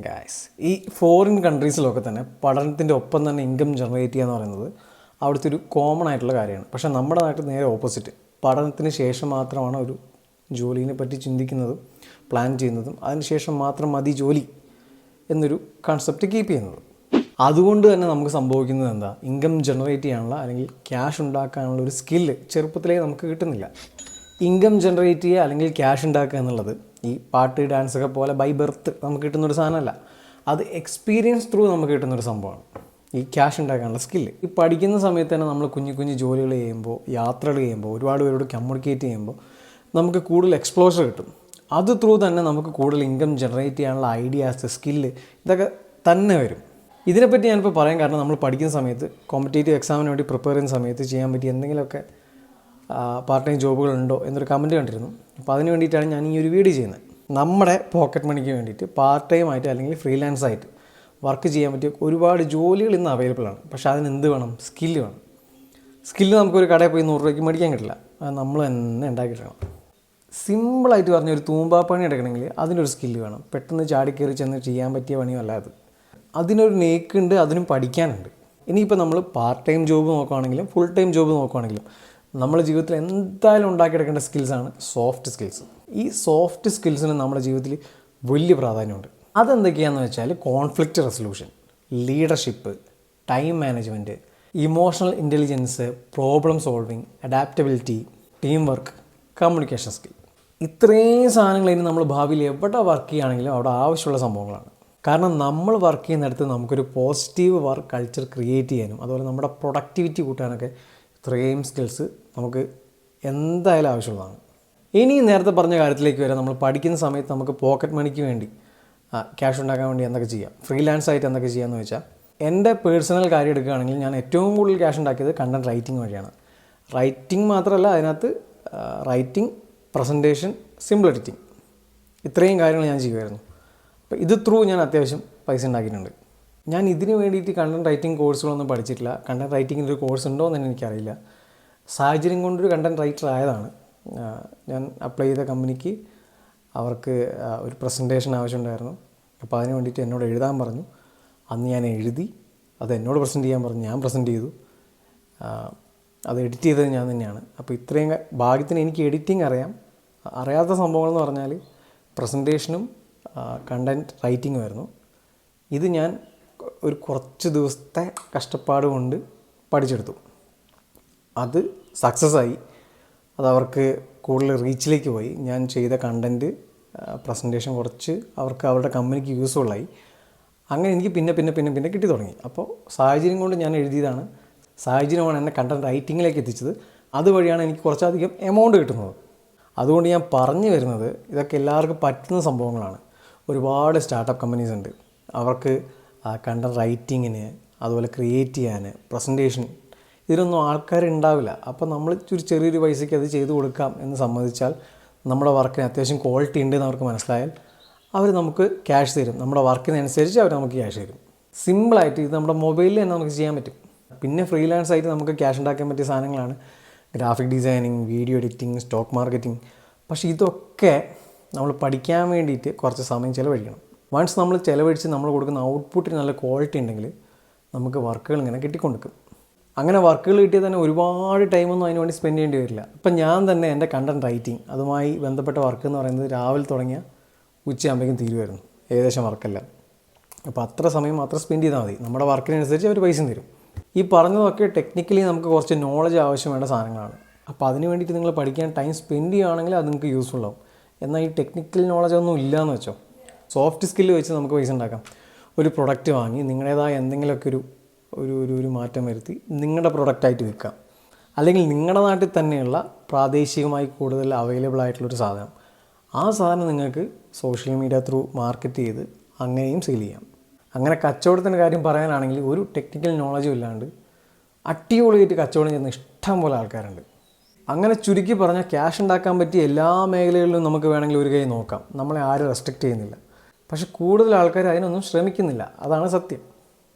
Guys ഈ foreign കൺട്രീസിലൊക്കെ തന്നെ പഠനത്തിന്റെ ഒപ്പം തന്നെ ഇൻകം ജനറേറ്റ് ചെയ്യുക എന്ന് പറയുന്നത് അവിടുത്തെ ഒരു കോമൺ ആയിട്ടുള്ള കാര്യമാണ്. പക്ഷേ നമ്മുടെ നാട്ടിൽ നേരെ ഓപ്പോസിറ്റ് പഠനത്തിന് ശേഷം മാത്രമാണ് ഒരു ജോലിനെ പറ്റി ചിന്തിക്കുന്നതും പ്ലാൻ ചെയ്യുന്നതും. അതിനുശേഷം മാത്രം മതി ജോലി എന്നൊരു കൺസെപ്റ്റ് കീപ്പ് ചെയ്യുന്നത്. അതുകൊണ്ട് തന്നെ നമുക്ക് സംഭവിക്കുന്നത് എന്താ? ഇൻകം ജനറേറ്റ് ചെയ്യാനുള്ള അല്ലെങ്കിൽ ക്യാഷ് ഉണ്ടാക്കാനുള്ള ഒരു സ്കില്ല് ചെറുപ്പത്തിലേ നമുക്ക് കിട്ടുന്നില്ല. ഇൻകം ജനറേറ്റ് ചെയ്യുക അല്ലെങ്കിൽ ക്യാഷ് ഉണ്ടാക്കുക എന്നുള്ളത് ഈ പാട്ട് ഡാൻസ് ഒക്കെ പോലെ ബൈ ബർത്ത് നമുക്ക് കിട്ടുന്നൊരു സാധനമല്ല. അത് എക്സ്പീരിയൻസ് ത്രൂ നമുക്ക് കിട്ടുന്നൊരു സംഭവമാണ്. ഈ ക്യാഷ് ഉണ്ടാക്കാനുള്ള സ്കില്ല് ഈ പഠിക്കുന്ന സമയത്ത് തന്നെ നമ്മൾ കുഞ്ഞു കുഞ്ഞു ജോലികൾ ചെയ്യുമ്പോൾ യാത്രകൾ ചെയ്യുമ്പോൾ ഒരുപാട് പേരോട് കമ്മ്യൂണിക്കേറ്റ് ചെയ്യുമ്പോൾ നമുക്ക് കൂടുതൽ എക്സ്പ്ലോഷർ കിട്ടും. അത് ത്രൂ തന്നെ നമുക്ക് കൂടുതൽ ഇൻകം ജനറേറ്റ് ചെയ്യാനുള്ള ഐഡിയാസ് സ്കില്ല് ഇതൊക്കെ തന്നെ വരും. ഇതിനെപ്പറ്റി ഞാനിപ്പോൾ പറയാൻ കാരണം നമ്മൾ പഠിക്കുന്ന സമയത്ത് കോമ്പറ്റേറ്റീവ് എക്സാമിന് വേണ്ടി പ്രിപ്പയർ ചെയ്യുന്ന സമയത്ത് ചെയ്യാൻ പറ്റിയ എന്തെങ്കിലുമൊക്കെ പാർട്ട് ടൈം ജോബുകളുണ്ടോ എന്നൊരു കമന്റ് കണ്ടിരുന്നു. അപ്പോൾ അതിന് വേണ്ടിയിട്ടാണ് ഞാൻ ഈ ഒരു വീഡിയോ ചെയ്യുന്നത്. നമ്മുടെ പോക്കറ്റ് മണിക്ക് വേണ്ടിയിട്ട് പാർട്ട് ടൈം ആയിട്ട് അല്ലെങ്കിൽ ഫ്രീലാൻസ് ആയിട്ട് വർക്ക് ചെയ്യാൻ പറ്റിയ ഒരുപാട് ജോലികൾ ഇന്ന് അവൈലബിൾ ആണ്. പക്ഷേ അതിന് എന്ത് വേണം? സ്കില്ല് വേണം. സ്കില്ല് നമുക്കൊരു കടയിൽ പോയി നൂറ് രൂപയ്ക്ക് മേടിക്കാൻ കിട്ടില്ല. അത് നമ്മൾ തന്നെ ഉണ്ടാക്കിയിട്ടാണ് സിമ്പിളായിട്ട് പറഞ്ഞ ഒരു തൂമ്പാപ്പണി എടുക്കണമെങ്കിൽ അതിനൊരു സ്കില്ല് വേണം. പെട്ടെന്ന് ചാടിക്കയറി ചെന്ന് ചെയ്യാൻ പറ്റിയ പണിയല്ല അത്. അതിനൊരു നേക്കുണ്ട് അതിനും പഠിക്കാനുണ്ട്. ഇനിയിപ്പോൾ നമ്മൾ പാർട്ട് ടൈം ജോബ് നോക്കുകയാണെങ്കിലും ഫുൾ ടൈം ജോബ് നോക്കുകയാണെങ്കിലും നമ്മുടെ ജീവിതത്തിൽ എന്തായാലും ഉണ്ടാക്കിയെടുക്കേണ്ട സ്കിൽസാണ് സോഫ്റ്റ് സ്കിൽസ് ഈ സോഫ്റ്റ് സ്കിൽസിന് നമ്മുടെ ജീവിതത്തിൽ വലിയ പ്രാധാന്യമുണ്ട്. അതെന്തൊക്കെയാണെന്ന് വെച്ചാൽ conflict resolution leadership time management emotional intelligence problem solving adaptability team work communication skill ഇത്രയും സാധനങ്ങൾ ഇനി നമ്മൾ ഭാവിയിൽ എവിടെ വർക്ക് ചെയ്യുകയാണെങ്കിലും അവിടെ ആവശ്യമുള്ള സംഭവങ്ങളാണ്. കാരണം നമ്മൾ വർക്ക് ചെയ്യുന്നിടത്ത് നമുക്കൊരു പോസിറ്റീവ് വർക്ക് കൾച്ചർ ക്രിയേറ്റ് ചെയ്യാനും അതുപോലെ നമ്മുടെ പ്രൊഡക്ടിവിറ്റി കൂട്ടാനൊക്കെ ഇത്രയും സ്കിൽസ് നമുക്ക് എന്തായാലും ആവശ്യമുള്ളതാണ് ഇനി നേരത്തെ പറഞ്ഞ കാര്യത്തിലേക്ക് വരാം. നമ്മൾ പഠിക്കുന്ന സമയത്ത് നമുക്ക് പോക്കറ്റ് മണിക്ക് വേണ്ടി ക്യാഷ് ഉണ്ടാക്കാൻ വേണ്ടി എന്തൊക്കെ ചെയ്യാം? ഫ്രീലാൻസ് ആയിട്ട് എന്തൊക്കെ ചെയ്യാമെന്ന് വെച്ചാൽ എന്റെ പേഴ്സണൽ കാര്യം എടുക്കുകയാണെങ്കിൽ ഞാൻ ഏറ്റവും കൂടുതൽ ക്യാഷ് ഉണ്ടാക്കിയത് കണ്ടന്റ് റൈറ്റിംഗ് വഴിയാണ്. റൈറ്റിംഗ് മാത്രമല്ല അതിനകത്ത് റൈറ്റിംഗ് പ്രസന്റേഷൻ സിമ്പിൾ എഡിറ്റിംഗ് ഇത്രയും കാര്യങ്ങൾ ഞാൻ ചെയ്യുമായിരുന്നു. അപ്പോൾ ഇത് ത്രൂ ഞാൻ അത്യാവശ്യം പൈസ ഉണ്ടാക്കിയിട്ടുണ്ട്. ഞാൻ ഇതിന് വേണ്ടിയിട്ട് കണ്ടന്റ് റൈറ്റിംഗ് കോഴ്സുകളൊന്നും പഠിച്ചിട്ടില്ല. കണ്ടന്റ് റൈറ്റിങ്ങിന്റെ ഒരു കോഴ്സ് ഉണ്ടോ എന്ന് എനിക്കറിയില്ല. സാഹചര്യം കൊണ്ടൊരു കണ്ടന്റ് റൈറ്റർ ആയതാണ്. ഞാൻ അപ്ലൈ ചെയ്ത കമ്പനിക്ക് അവർക്ക് ഒരു പ്രസന്റേഷൻ ആവശ്യമുണ്ടായിരുന്നു. അപ്പോൾ അതിന് വേണ്ടിയിട്ട് എന്നോട് എഴുതാൻ പറഞ്ഞു. അന്ന് ഞാൻ എഴുതി അത് എന്നോട് പ്രസന്റ് ചെയ്യാൻ പറഞ്ഞു. ഞാൻ പ്രസന്റ് ചെയ്തു. അത് എഡിറ്റ് ചെയ്തത് ഞാൻ തന്നെയാണ്. അപ്പോൾ ഇത്രയും ഭാഗ്യത്തിന് എനിക്ക് എഡിറ്റിംഗ് അറിയാം. അറിയാത്ത സംഭവങ്ങൾ എന്ന് പറഞ്ഞാൽ പ്രസന്റേഷനും കണ്ടന്റ് റൈറ്റിങ്ങുമായിരുന്നു ഇത് ഞാൻ ഒരു കുറച്ച് ദിവസത്തെ കഷ്ടപ്പാട് കൊണ്ട് പഠിച്ചെടുത്തു. അത് സക്സസ് ആയി. അത് അവർക്ക് കൂടുതൽ റീച്ചിലേക്ക് പോയി. ഞാൻ ചെയ്ത കണ്ടന്റ് പ്രസന്റേഷൻ കുറച്ച് അവർക്ക് അവരുടെ കമ്പനിക്ക് യൂസ്ഫുള്ളായി അങ്ങനെ എനിക്ക് പിന്നെ പിന്നെ പിന്നെ പിന്നെ കിട്ടി തുടങ്ങി. അപ്പോൾ സാഹചര്യം കൊണ്ട് ഞാൻ എഴുതിയതാണ്. സാഹചര്യമാണ് എന്നെ കണ്ടന്റ് റൈറ്റിങ്ങിലേക്ക് എത്തിച്ചത്. അതുവഴിയാണ് എനിക്ക് കുറച്ചധികം എമൗണ്ട് കിട്ടുന്നത്. അതുകൊണ്ട് ഞാൻ പറഞ്ഞു വരുന്നത് ഇതൊക്കെ എല്ലാവർക്കും പറ്റുന്ന സംഭവങ്ങളാണ്. ഒരുപാട് സ്റ്റാർട്ടപ്പ് കമ്പനീസ് ഉണ്ട്. അവർക്ക് കണ്ടന്റ് റൈറ്റിങ്ങിന് അതുപോലെ ക്രിയേറ്റ് ചെയ്യാൻ പ്രസന്റേഷൻ ഇതിനൊന്നും ആൾക്കാരുണ്ടാവില്ല. അപ്പോൾ നമ്മൾ ഒരു ചെറിയൊരു പൈസയ്ക്ക് അത് ചെയ്തു കൊടുക്കാം എന്ന് സമ്മതിച്ചാൽ നമ്മുടെ വർക്കിന് അത്യാവശ്യം ക്വാളിറ്റി ഉണ്ടെന്ന് അവർക്ക് മനസ്സിലായാൽ അവർ നമുക്ക് ക്യാഷ് തരും. നമ്മുടെ വർക്കിനനുസരിച്ച് അവർ നമുക്ക് ക്യാഷ് തരും. സിമ്പിളായിട്ട് ഇത് നമ്മുടെ മൊബൈലിൽ തന്നെ നമുക്ക് ചെയ്യാൻ പറ്റും. പിന്നെ ഫ്രീലാൻസ് ആയിട്ട് നമുക്ക് ക്യാഷ് ഉണ്ടാക്കാൻ പറ്റിയ സാധനങ്ങളാണ് graphic designing video editing stock marketing പക്ഷേ ഇതൊക്കെ നമ്മൾ പഠിക്കാൻ വേണ്ടിയിട്ട് കുറച്ച് സമയം ചിലവഴിക്കണം. വൺസ് നമ്മൾ ചിലവഴിച്ച് നമ്മൾ കൊടുക്കുന്ന ഔട്ട്പുട്ടിന് നല്ല ക്വാളിറ്റി ഉണ്ടെങ്കിൽ നമുക്ക് വർക്കുകൾ ഇങ്ങനെ കിട്ടിക്കൊണ്ടിരിക്കും. അങ്ങനെ വർക്കുകൾ കിട്ടിയാൽ തന്നെ ഒരുപാട് ടൈമൊന്നും അതിന് വേണ്ടി സ്പെൻഡ് ചെയ്യേണ്ടി വരില്ല. ഇപ്പം ഞാൻ തന്നെ എന്റെ കണ്ടന്റ് റൈറ്റിംഗ് അതുമായി ബന്ധപ്പെട്ട വർക്ക് എന്ന് പറയുന്നത് രാവിലെ തുടങ്ങിയ ഉച്ചയാകുമ്പോഴേക്കും തീരുമായിരുന്നു. ഏകദേശം വർക്കെല്ലാം അപ്പോൾ അത്ര സമയം മാത്രം സ്പെൻഡ് ചെയ്താൽ മതി. നമ്മുടെ വർക്കിനനുസരിച്ച് അവർ പൈസ തരും. ഈ പറഞ്ഞതൊക്കെ ടെക്നിക്കലി നമുക്ക് കുറച്ച് നോളജ് ആവശ്യം വേണ്ട സാധനങ്ങളാണ്. അപ്പോൾ അതിന് വേണ്ടിയിട്ട് നിങ്ങൾ പഠിക്കാൻ ടൈം സ്പെൻഡ് ചെയ്യുകയാണെങ്കിൽ അത് നിങ്ങൾക്ക് യൂസ്ഫുൾ ആവും. എന്നാൽ ഈ ടെക്നിക്കൽ നോളജ് ഒന്നും ഇല്ലയെന്ന് വെച്ചോ. സോഫ്റ്റ് സ്കില്ല് വെച്ച് നമുക്ക് പൈസ ഉണ്ടാക്കാം. ഒരു പ്രൊഡക്റ്റ് വാങ്ങി നിങ്ങളുടേതായ എന്തെങ്കിലുമൊക്കെ ഒരു ഒരു ഒരു ഒരു മാറ്റം വരുത്തി നിങ്ങളുടെ പ്രൊഡക്റ്റായിട്ട് വിൽക്കാം. അല്ലെങ്കിൽ നിങ്ങളുടെ നാട്ടിൽ തന്നെയുള്ള പ്രാദേശികമായി കൂടുതൽ അവൈലബിൾ ആയിട്ടുള്ളൊരു സാധനം. ആ സാധനം നിങ്ങൾക്ക് സോഷ്യൽ മീഡിയ ത്രൂ മാർക്കറ്റ് ചെയ്ത് അങ്ങനെയും സെയിൽ ചെയ്യാം. അങ്ങനെ കച്ചവടത്തിന്റെ കാര്യം പറയാനാണെങ്കിൽ ഒരു ടെക്നിക്കൽ നോളജും ഇല്ലാണ്ട് അട്ടിയോളിയിട്ട് കച്ചവടം ചെയ്യുന്ന ഇഷ്ടം പോലെ ആൾക്കാരുണ്ട്. അങ്ങനെ ചുരുക്കി പറഞ്ഞാൽ ക്യാഷ് ഉണ്ടാക്കാൻ പറ്റിയ എല്ലാ മേഖലകളിലും നമുക്ക് വേണമെങ്കിൽ ഒരു കൈ നോക്കാം. നമ്മളെ ആരും റെസ്ട്രിക്റ്റ് ചെയ്യുന്നില്ല. പക്ഷെ കൂടുതൽ ആൾക്കാർ അതിനൊന്നും ശ്രമിക്കുന്നില്ല. അതാണ് സത്യം.